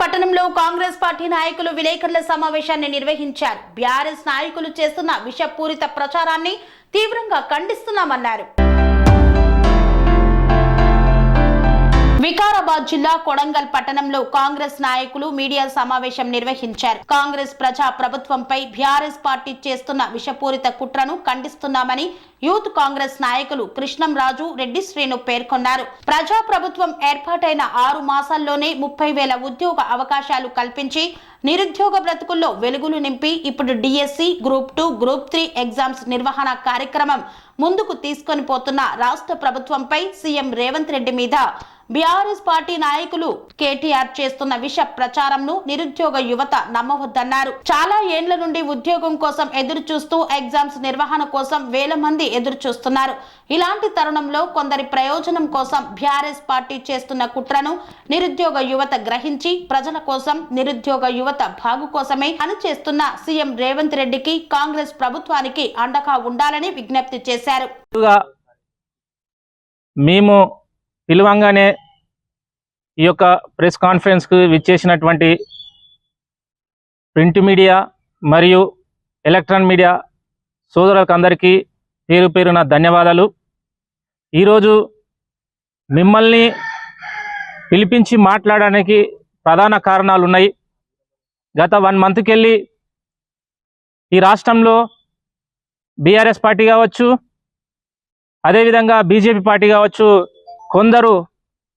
పట్టణంలో కాంగ్రెస్ పార్టీ నాయకులు విలేకరుల సమావేశాన్ని నిర్వహించారు. బీఆర్ఎస్ నాయకులు చేస్తున్న విషపూరిత ప్రచారాన్ని తీవ్రంగా ఖండిస్తున్నామన్నారు. వికారాబాద్ జిల్లా కొడంగల్ పట్టణంలో కాంగ్రెస్ నాయకులు మీడియా సమావేశం నిర్వహించారు. కాంగ్రెస్ ప్రజా ప్రభుత్వంపై బీఆర్ఎస్ పార్టీ చేస్తున్న విషపూరిత కుట్రను ఖండిస్తున్నామని యూత్ కాంగ్రెస్ నాయకులు కృష్ణంరాజు రెడ్డి శ్రేణు పేర్కొన్నారు. ప్రజా ప్రభుత్వం ఏర్పాటైన ఆరు మాసాల్లోనే ముప్పై వేల ఉద్యోగ అవకాశాలు కల్పించి నిరుద్యోగ బ్రతుకుల్లో వెలుగులు నింపి ఇప్పుడు DSC group two group three exams నిర్వహణ కార్యక్రమం ముందుకు తీసుకొని పోతున్న రాష్ట్ర ప్రభుత్వంపై సీఎం రేవంత్ రెడ్డి మీద బీఆర్ఎస్ పార్టీ నాయకులు కేటీఆర్ చేస్తున్న విష ప్రచారంను నిరుద్యోగ యువత నమ్మవద్దన్నారు. చాలా ఏండ్ల నుండి ఉద్యోగం కోసం ఎదురు చూస్తూ ఎగ్జామ్స్ నిర్వహణ కోసం వేల మంది ఎదురు చూస్తున్నారు ఇలాంటి తరుణంలో కొందరి ప్రయోజనం కోసం బీఆర్ఎస్ పార్టీ చేస్తున్న కుట్రను నిరుద్యోగ యువత గ్రహించి ప్రజల కోసం నిరుద్యోగ యువత బాగు కోసమే పనిచేస్తున్న సీఎం రేవంత్ రెడ్డికి కాంగ్రెస్ ప్రభుత్వానికి అండగా ఉండాలని విజ్ఞప్తి చేశారు. మేము పిలువంగానే ఈ యొక్క ప్రెస్ కాన్ఫరెన్స్కు విచ్చేసినటువంటి ప్రింట్ మీడియా మరియు ఎలక్ట్రాన్ మీడియా సోదరులకు అందరికీ పేరు పేరున ధన్యవాదాలు. ఈరోజు మిమ్మల్ని పిలిపించి మాట్లాడడానికి ప్రధాన కారణాలు ఉన్నాయి గత వన్ మంత్కి వెళ్ళి ఈ రాష్ట్రంలో బీఆర్ఎస్ పార్టీ కావచ్చు అదేవిధంగా బీజేపీ పార్టీ కావచ్చు కొందరు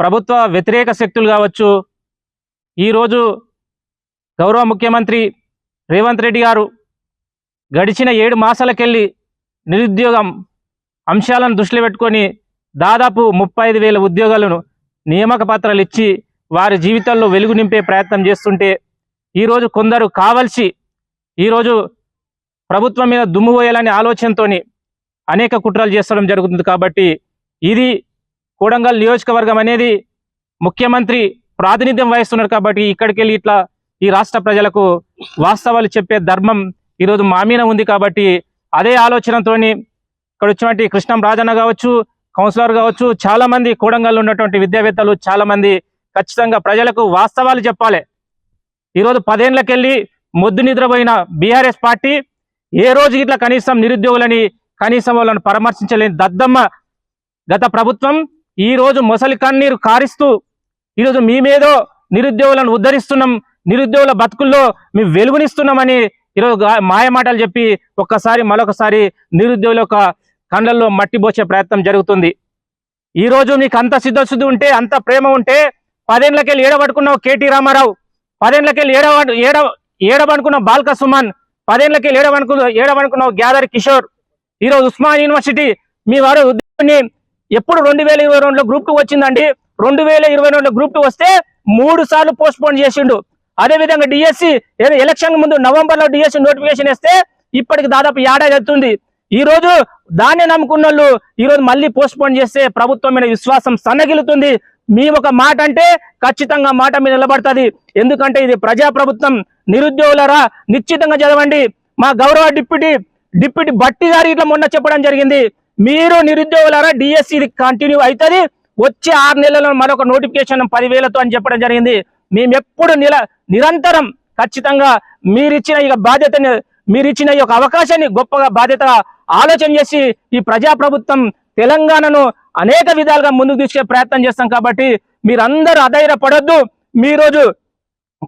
ప్రభుత్వ వ్యతిరేక శక్తులు కావచ్చు. ఈరోజు గౌరవ ముఖ్యమంత్రి రేవంత్ రెడ్డి గారు గడిచిన ఏడు మాసాలకెళ్ళి నిరుద్యోగం అంశాలను దృష్టిలో పెట్టుకొని దాదాపు ముప్పై ఐదు వేల ఉద్యోగాలను నియామక పత్రాలు ఇచ్చి వారి జీవితాల్లో వెలుగు నింపే ప్రయత్నం చేస్తుంటే ఈరోజు కొందరు కావలసి ఈరోజు ప్రభుత్వం మీద దుమ్ము పోయాలనే ఆలోచనతోని అనేక కుట్రలు చేస్తడం జరుగుతుంది కాబట్టి ఇది కోడంగల్ నియోజకవర్గం అనేది ముఖ్యమంత్రి ప్రాతినిధ్యం వహిస్తున్నారు కాబట్టి ఇక్కడికి వెళ్ళి ఇట్లా ఈ రాష్ట్ర ప్రజలకు వాస్తవాలు చెప్పే ధర్మం ఈరోజు మామీన ఉంది కాబట్టి అదే ఆలోచనతోని ఇక్కడ వచ్చినటువంటి కృష్ణం రాజన్న కావచ్చు కౌన్సిలర్ కావచ్చు చాలా మంది కోడంగల్లో ఉన్నటువంటి విద్యావేత్తలు చాలా మంది ఖచ్చితంగా ప్రజలకు వాస్తవాలు చెప్పాలి. ఈరోజు పదేళ్ళకెళ్ళి మొద్దు నిద్రపోయిన బీఆర్ఎస్ పార్టీ ఏ రోజు ఇట్లా కనీసం నిరుద్యోగులని కనీసం వాళ్ళని పరామర్శించలేని దద్దమ్మ గత ప్రభుత్వం ఈ రోజు మొసలి కన్నీరు కారిస్తూ ఈరోజు మేమేదో నిరుద్యోగులను ఉద్ధరిస్తున్నాం. నిరుద్యోగుల బతుకుల్లో మేము వెలుగునిస్తున్నామని ఈరోజు మాయమాటలు మాయ మాటలు చెప్పి ఒక్కసారి మరొకసారి నిరుద్యోగుల యొక్క కండ్లల్లో మట్టి పోసే ప్రయత్నం జరుగుతుంది. ఈ రోజు నీకు అంత సిద్ధశుద్ధి ఉంటే అంత ప్రేమ ఉంటే పదేళ్ళకెళ్ళి ఏడబడుకున్నావు కేటీ రామారావు. పదేళ్ళకెళ్ళి ఏడవ ఏడ ఏడబడుకున్నావు బాల్క సుమన్. పదేళ్ళకెళ్ళి ఏడవనుకు ఏడవనుకున్నావు గ్యాదర్ కిషోర్. ఈరోజు ఉస్మాన్ యూనివర్సిటీ మీ వారు ఉద్యోగిని ఎప్పుడు రెండు వేల ఇరవై రెండులో గ్రూప్ టూ వచ్చిందండి. రెండు వేల ఇరవై రెండులో గ్రూప్ టూ వస్తే మూడు సార్లు పోస్ట్ పోన్ చేసిండు. అదే విధంగా డిఎస్సి ఎలక్షన్ ముందు నవంబర్లో డిఎస్సి నోటిఫికేషన్ ఇస్తే ఇప్పటికి దాదాపు ఏడాది అవుతుంది. ఈ రోజు దాన్ని నమ్ముకున్న వాళ్ళు ఈ రోజు మళ్ళీ పోస్ట్ పోన్ చేస్తే ప్రభుత్వం మీద విశ్వాసం సన్నగిలుతుంది మీ ఒక మాట అంటే ఖచ్చితంగా మాట మీద నిలబడుతుంది. ఎందుకంటే ఇది ప్రజా ప్రభుత్వం నిరుద్యోగులరా నిశ్చితంగా చదవండి. మా గౌరవ డిప్యూటీ డిప్యూటీ బట్టి గారు ఇట్లా మొన్న చెప్పడం జరిగింది. మీరు నిరుద్యోగులారా డిఎస్సి ఇది కంటిన్యూ అవుతుంది. వచ్చే ఆరు నెలల్లో మరొక నోటిఫికేషన్ పదివేలతో అని చెప్పడం జరిగింది. మేము ఎప్పుడు నిల నిరంతరం ఖచ్చితంగా మీరిచ్చిన ఇక బాధ్యతని మీరిచ్చిన ఈ యొక్క అవకాశాన్ని గొప్పగా బాధ్యత ఆలోచన చేసి ఈ ప్రజా ప్రభుత్వం తెలంగాణను అనేక విధాలుగా ముందుకు తీసుకే ప్రయత్నం చేస్తాం కాబట్టి మీరందరూ అధైర్యపడొద్దు. మీ రోజు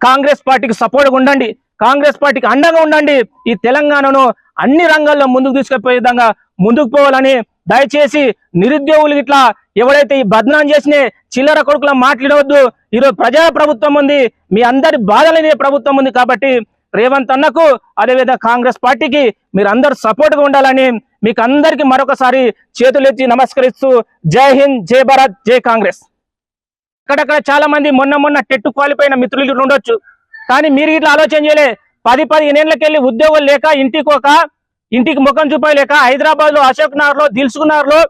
కాంగ్రెస్ పార్టీకి సపోర్ట్గా ఉండండి. కాంగ్రెస్ పార్టీకి అండగా ఉండండి. ఈ తెలంగాణను అన్ని రంగాల్లో ముందుకు తీసుకుపోయే విధంగా ముందుకు పోవాలని దయచేసి నిరుద్యోగులు ఇట్లా ఎవరైతే ఈ బద్నాం చేసిన చిల్లర కొడుకుల మాట్లాడవద్దు. ఈరోజు ప్రజా ప్రభుత్వం ఉంది. మీ అందరి బాధలనే ప్రభుత్వం ఉంది కాబట్టి రేవంత్ అన్నకు అదేవిధంగా కాంగ్రెస్ పార్టీకి మీరు అందరు సపోర్ట్గా ఉండాలని మీకు అందరికీ మరొకసారి చేతులెత్తి నమస్కరిస్తూ జై హింద్ జై భారత్ జై కాంగ్రెస్. అక్కడక్కడ చాలా మంది మొన్న మొన్న టెట్టు క్వాలిఫై మిత్రులు ఉండొచ్చు. కానీ మీరు ఇట్లా ఆలోచన చేయలే. పది పదిహేనేళ్ళకెళ్ళి ఉద్యోగం లేక ఇంటికి ఒక ఇంటికి ముఖం చూపలేక హైదరాబాద్లో అశోక్ నగర్లో దిల్సుకునగర్లో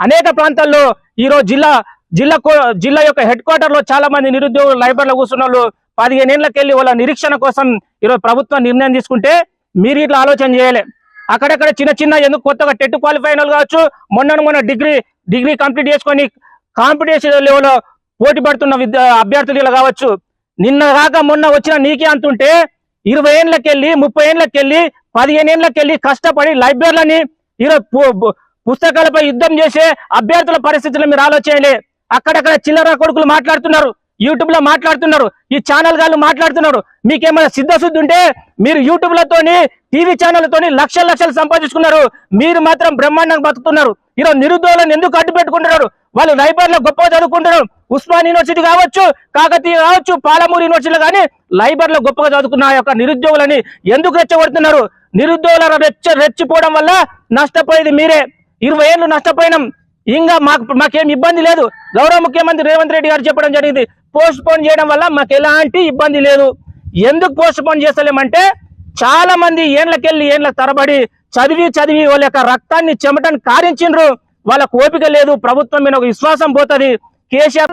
అనేక ప్రాంతాల్లో ఈ రోజు జిల్లా జిల్లా కో- జిల్లా యొక్క హెడ్ క్వార్టర్లో చాలా మంది నిరుద్యోగులు లైబ్రరీలో కూర్చున్న వాళ్ళు పదిహేనేళ్ళకి వెళ్ళి వాళ్ళ నిరీక్షణ కోసం ఈరోజు ప్రభుత్వం నిర్ణయం తీసుకుంటే మీరు ఇట్లా ఆలోచన చేయలే. అక్కడక్కడ చిన్న చిన్న ఎందుకు కొత్తగా టెట్ క్వాలిఫై కావచ్చు మొన్న మొన్న డిగ్రీ డిగ్రీ కంప్లీట్ చేసుకొని కాంపిటేషన్ లెవెల్లో పోటీ పడుతున్న విద్య అభ్యర్థులు ఇలా కావచ్చు. నిన్న కాక మొన్న వచ్చిన నీకే అంటుంటే ఇరవై ఏళ్ళకెళ్ళి ముప్పై ఏళ్ళకెళ్ళి పదిహేను ఏళ్ళకెళ్ళి కష్టపడి లైబ్రరీలని ఈరోజు పుస్తకాలపై యుద్ధం చేసే అభ్యర్థుల పరిస్థితులు మీరు ఆలోచించలే అక్కడక్కడ చిల్లర కొడుకులు మాట్లాడుతున్నారు. యూట్యూబ్లో మాట్లాడుతున్నారు. ఈ ఛానల్ గాళ్ళు మాట్లాడుతున్నారు. మీకేమైనా సిద్ధశుద్ధి ఉంటే మీరు యూట్యూబ్ లతోని టీవీ ఛానళ్ళతోని లక్షల లక్షలు సంపాదించుకున్నారు. మీరు మాత్రం బ్రహ్మాండంగా బతుకుతున్నారు. ఈరోజు నిరుద్యోగులను ఎందుకు అడ్డు పెట్టుకుంటున్నారు? వాళ్ళు లైబ్రరీలో గొప్పగా చదువుకుంటున్నారు. ఉస్మాన్ యూనివర్సిటీ కావచ్చు కాకతీయ కావచ్చు పాలమూరు యూనివర్సిటీలో కానీ లైబ్రరీలో గొప్పగా చదువుకున్న యొక్క నిరుద్యోగులని ఎందుకు రెచ్చగొడుతున్నారు? నిరుద్యోగుల రెచ్చ రెచ్చిపోవడం వల్ల నష్టపోయేది మీరే. ఇరవై ఏళ్ళు నష్టపోయినాం. ఇంకా మాకు మాకేం ఇబ్బంది లేదు. గౌరవ ముఖ్యమంత్రి రేవంత్ రెడ్డి గారు చెప్పడం జరిగింది. పోస్ట్ పోన్ చేయడం వల్ల మాకు ఎలాంటి ఇబ్బంది లేదు. ఎందుకు పోస్ట్ పోన్ చేస్తలేమంటే చాలా మంది ఏండ్లకెళ్ళి ఏండ్ల తరబడి చదివి చదివి వాళ్ళ యొక్క రక్తాన్ని చెమటని కారించిండ్రు. వాళ్ళకు ఓపిక లేదు. ప్రభుత్వం మీద ఒక విశ్వాసం పోతుంది. కేసీఆర్